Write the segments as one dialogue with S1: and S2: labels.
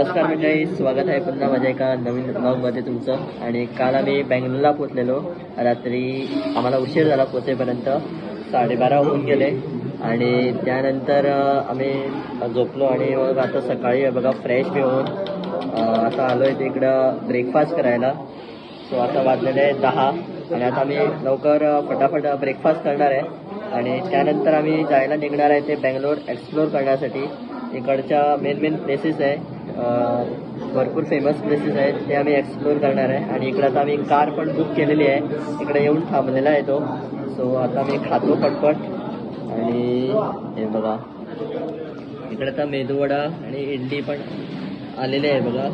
S1: नमस्कार मंडळी स्वागत आहे पुन्हा माझ्या एका नवीन ब्लॉगमध्ये तुमचं. आणि काल आम्ही बँगलोरला पोचलेलो रात्री आम्हाला उशीर झाला पोचेपर्यंत साडेबारा होऊन गेले. आणि त्यानंतर आम्ही झोपलो आणि मग आता सकाळी बघा फ्रेश होऊन आता आलो आहे तिकडं ब्रेकफास्ट करायला. सो आता वाजलेले आहे दहा. आणि आता आम्ही लवकर फटाफट ब्रेकफास्ट करणार आहे. आणि त्यानंतर आम्ही जायला निघणार आहे ते बँगलोर एक्सप्लोर करण्यासाठी. इकडच्या मेन मेन प्लेसेस आहे. भरपूर फेमस प्लेसेस आहेत ते आम्ही एक्सप्लोर करणार आहे. आणि इकडं आता आम्ही कार पण बुक केलेली आहे. इकडे येऊन थांबलेला आहे तो. सो आता मी खातो पटपट. आणि हे बघा. इकडे आता मेदूवडा आणि इडली पण आलेले आहे बघा.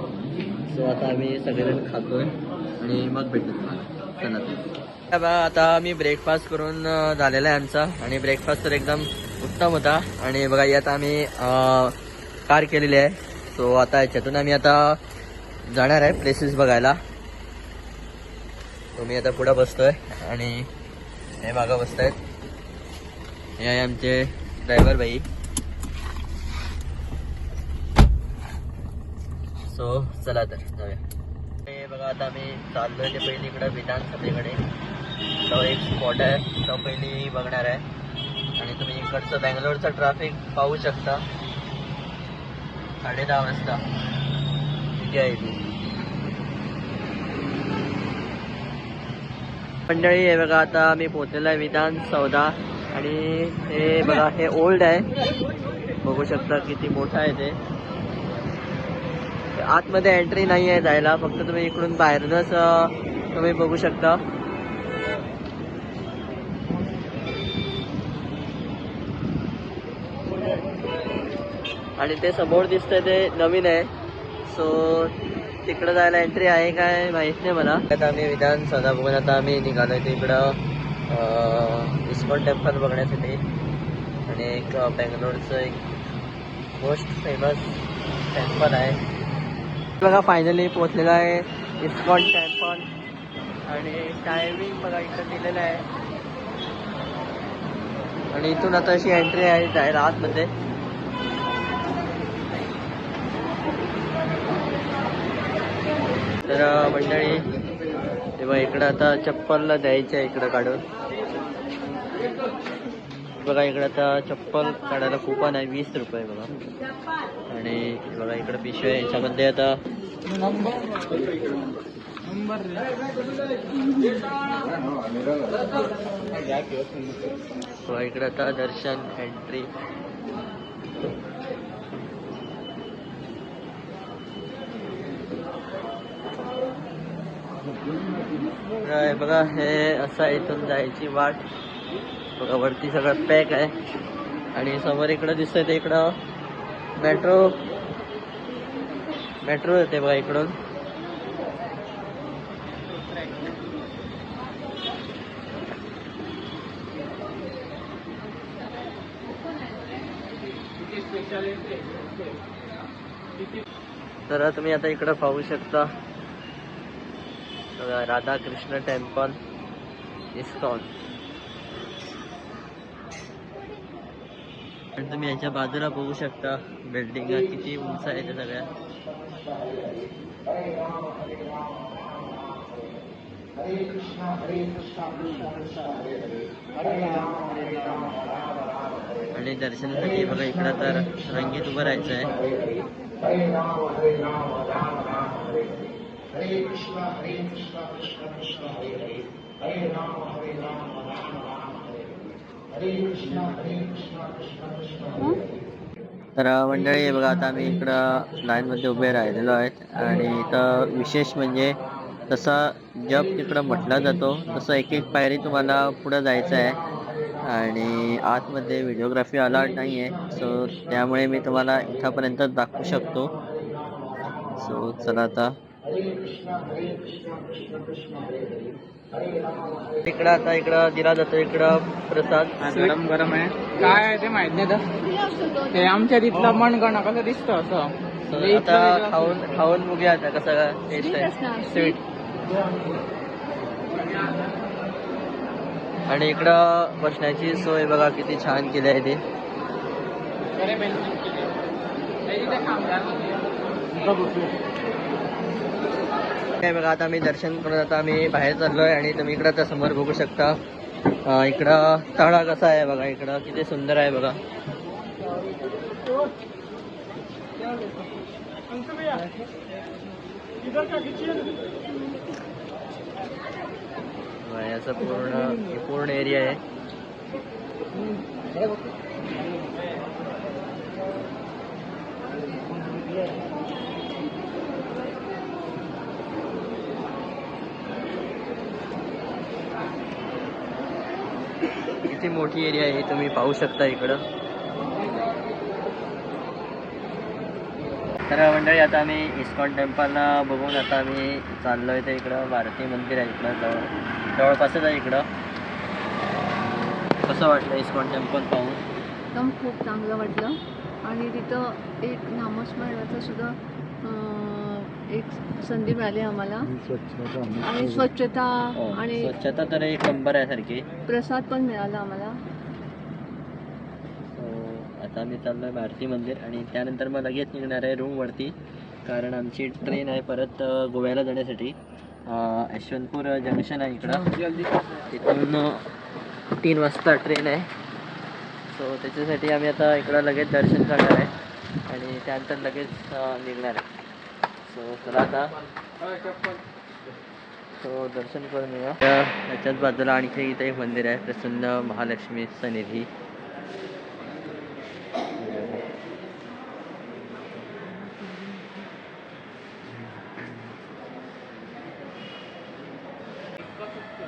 S1: सो आता आम्ही सगळेजण खातोय. आणि मग भेटू तुम्हाला. चला बघा आता मी ब्रेकफास्ट करून झालेला आहे आमचा. आणि ब्रेकफास्ट तर एकदम उत्तम होता. आणि बघा यात आम्ही कार केलेली आहे. सो आता याच्यातून आम्ही आता जाणार आहे प्लेसेस बघायला. तुम्ही मी आता पुढं बसतोय आणि हे मागं बसत आहेत हे आहे आमचे ड्रायव्हर भाई. सो चला तर जाऊया. हे बघा आता आम्ही चाललोय ते पहिली इकडं विधानसभेकडे. तो एक स्पॉट आहे तो पहिली बघणार आहे. आणि तुम्ही इकडचं बँगलोरचं ट्रॅफिक पाहू शकता. साडे दहा वाजता. किती आहे ती. मंडळी हे बघा आता मी पोहोचलेलो आहे विधान सौदा. आणि हे बघा हे ओल्ड आहे. बघू शकता किती मोठं आहे ते. आतमध्ये एंट्री नाही आहे जायला. फक्त तुम्ही इकडून बाहेरूनच तुम्ही बघू शकता. आणि ते समोर दिसतंय ते नवीन आहे. सो तिकडं जायला एंट्री आहे काय माहीत नाही मला. आता आम्ही विधान सौदा बघून आता आम्ही निघालोय ते इकडं अं, इस्कॉन टेम्पल बघण्यासाठी. आणि एक बँगलोरचं एक मोस्ट फेमस टेम्पल आहे. बघा फायनली पोहोचलेला आहे इस्कॉन टेम्पल आणि टायमिंग बघा इकडं दिलेलं आहे. आणि इथून आता अशी एंट्री आहे जायला आतमध्ये तर मंडळी तेव्हा इकडं आता चप्पलला द्यायचं आहे इकडं काढून. बघा इकडं आता चप्पल काढायला कुपन आहे वीस रुपये बघा. आणि बघा इकडं पिशवी आहे. याच्यामध्ये आता बघा इकडं आता दर्शन एंट्री बघा हे असा इथून जायची वाट. बघा वरती सगळं पॅक आहे. आणि समोर इकडं दिसतंय ते इकडं मेट्रो मेट्रो येते बघा इकडून. तर तुम्ही आता इकडं पाहू शकता. Radha Krishna temple ISKCON. आणि तुम्ही याच्या बाजूला बघू शकता बिल्डिंग किती उंच आहे त्या सगळ्या. आणि दर्शनासाठी बघा इकडं तर रंगीत उभं राहायचं आहे. तर मंडळी हे बघा आता आम्ही इकडं लाईनमध्ये उभे राहिलेलो आहेत. आणि इथं विशेष म्हणजे तसा जप तिकडं म्हटला जातो. तसं एक एक पायरी तुम्हाला पुढं जायचं आहे. आणि आतमध्ये व्हिडिओग्राफी अलाउड नाही आहे सो त्यामुळे मी तुम्हाला इथंपर्यंत दाखवू शकतो. सो चला आता इकडं आता इकडं दिला जातो इकडं प्रसाद.
S2: गरम गरम आहे. काय आहे ते माहीत नाही तर. ते आमच्या तिथलं मनगण कसं दिसतं असं.
S1: आता खाऊन खाऊन बघूया आता कसं टेस्ट आहे. स्वीट आणि इकडं बसण्याची सोय बघा किती छान केली आहे ती. काय बघा आता आम्ही दर्शन करून आता आम्ही बाहेर चाललोय आणि तुम्ही इकडं त्या समोर बघू शकता. इकडं तळा कसा आहे बघा इकडं किती सुंदर आहे बघा. याचा पूर्ण पूर्ण एरिया आहे. किती मोठी एरिया आहे तुम्ही पाहू शकता इकडं. तर मंडळी आता आम्ही इस्कॉन टेम्पलला बघून आता आम्ही चाललो आहे तर इकडं. भारती मंदिर आहे इकडं जवळ. जवळपासच आहे इकडं. कसं वाटलं इस्कॉन टेम्पल पाहून?
S3: एकदम खूप चांगलं वाटलं. आणि तिथं एक नामस्मरणाचं सुद्धा एक संधी मिळाली आम्हाला. आणि स्वच्छता
S1: हो,
S3: आणि
S1: स्वच्छता तर एक नंबर आहे सारखी.
S3: प्रसाद पण मिळाला आम्हाला.
S1: So, आता आम्ही चाललोय भारती मंदिर आणि त्यानंतर मग लगेच निघणार आहे रूमवरती कारण आमची ट्रेन आहे परत अं, गोव्याला जाण्यासाठी. अं, यशवंतपूर जंक्शन आहे इकडं. तिथून अं, तीन वाजता ट्रेन आहे. सो त्याच्यासाठी आम्ही आता इकडं लगेच दर्शन करणार आहे. आणि त्यानंतर लगेच अं, निघणार आहे. सो चला आता तो दर्शन करून येऊया त्या- बाजूला आणखी इथे एक मंदिर आहे प्रसन्न महालक्ष्मी सनिधी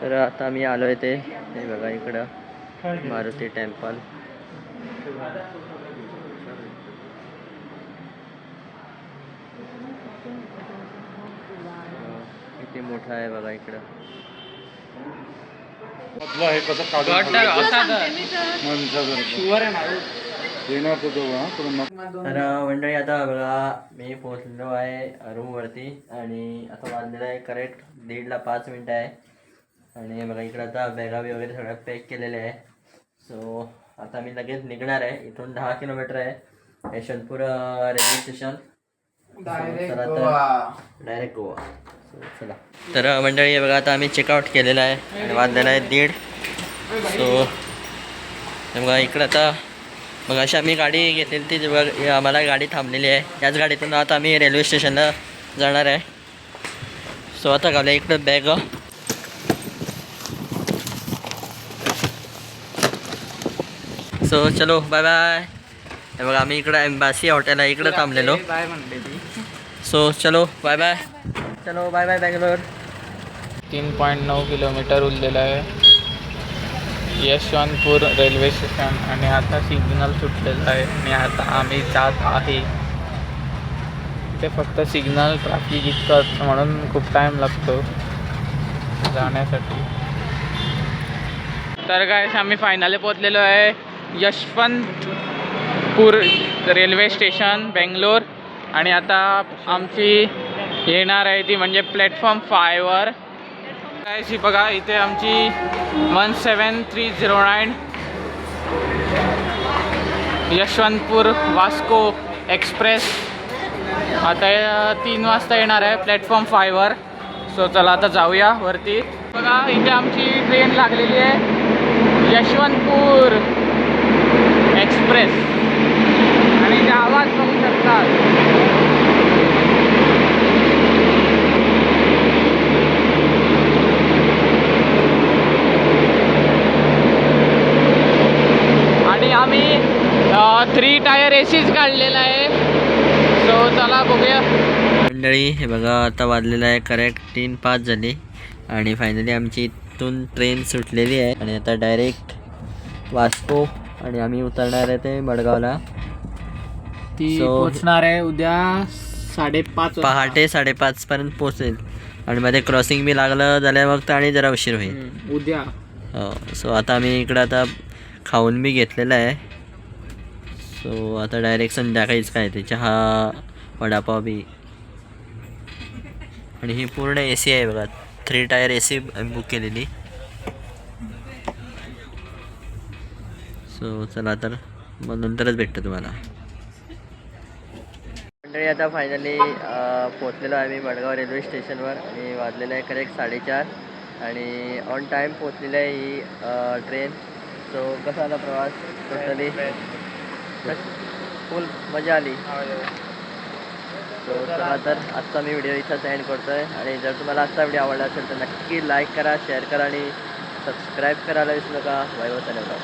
S1: तर आता मी आहे ते हे बघा इकडं मारुती टेम्पल. किती मोठं आहे बघा इकडं.
S4: हे कसं
S1: तर. मंडळी आता बघा मी पोहोचलेलो आहे रूमवरती आणि आता वाजलेलं आहे करेक्ट दीडला पाच मिनटं आहे. आणि बघा इकडं आता बॅगाबी वगैरे सगळं पॅक केलेले आहे. सो आता मी लगेच निघणार आहे. इथून दहा किलोमीटर आहे. यशवंतपूर रेल्वे स्टेशन चला तर डायरेक्ट गोवा चला तर मंडळी हे बघा आता आम्ही चेकआउट केलेलं आहे आणि वाजलेलं आहे दीड सो हे बघा इकडं आता मग अशी आम्ही गाडी घेतलेली ती बघ हे आम्हाला गाडी थांबलेली आहे याच गाडीतून आता आम्ही रेल्वे स्टेशनला जाणार आहे सो आता घालूया इकडं बॅग सो चलो बाय बाय हे बघा आम्ही इकडं एम्बासी हॉटेल आहे इकडं थांबलेलो
S2: बाय म्हणते ती
S1: सो चलो बाय बाय चलो बाय बाय बँगलोर
S2: तीन पॉईंट नऊ किलोमीटर उरलेलं आहे. यशवंतपूर रेल्वे स्टेशन आणि आता सिग्नल सुटलेलं आहे आणि आता आम्ही जात आहे. ते फक्त सिग्नल ट्रॅफिक इतकंच म्हणून खूप टाईम लागतो जाण्यासाठी. तर काय आम्ही फायनली पोचलेलो आहे. यशवंतपूर रेल्वे स्टेशन बेंगलोर आणि आता आमची येणार आहे ती म्हणजे प्लॅटफॉर्म फायवर. काय सी बघा इथे आमची one seven three zero nine Yeshwantpur Vasco express. आता तीन वाजता येणार आहे प्लॅटफॉर्म फायवर. सो चला आता जाऊया वरती. बघा इथे आमची ट्रेन लागलेली आहे यशवंतपूर एक्सप्रेस आणि इथे आवाज बघू शकतात आणि आम्ही सीच काढलेला आहे. सो चला बघूया.
S1: मंडळी हे बघा आता वाजलेलं आहे. करेक्ट तीन पाच झाली. आणि फायनली आमची इथून ट्रेन सुटलेली आहे. आणि आता डायरेक्ट वास्को आणि आम्ही उतरणार आहे ते मडगावला.
S2: ती
S1: So-
S2: पोचणार आहे उद्या साडेपाच
S1: पहाटे साडेपाचपर्यंत पोचेल. आणि मध्ये क्रॉसिंग बी लागलं झाल्या मग तर आणि जरा उशीर होईल.
S2: हम्म, उद्या.
S1: सो आता आम्ही इकडं आता खाऊन बी घेतलेलं आहे. सो आता डायरेक्ट संध्याकाळीच काय ते चहा वडापाव बी. आणि ही पूर्ण ए सी आहे बघा. Three tier A C book केलेली. सो चला तर मग नंतरच भेटतं तुम्हाला. मंडळी आता फायनली पोचलेलो आहे मी मडगाव रेल्वे स्टेशनवर आणि वाजलेलं आहे करेक्ट साडेचार. आणि ऑन टाईम पोचलेलं आहे ही ट्रेन सो कसा आला प्रवास? टोटली फुल मजा आली. सो चला तर आजचा मी व्हिडिओ इथंच एंड करतो आहे आणि जर तुम्हाला आजचा व्हिडिओ आवडला असेल तर नक्की लाईक करा शेअर करा आणि सबस्क्राईब करायला विसरू नका. वैभव धन्यवाद.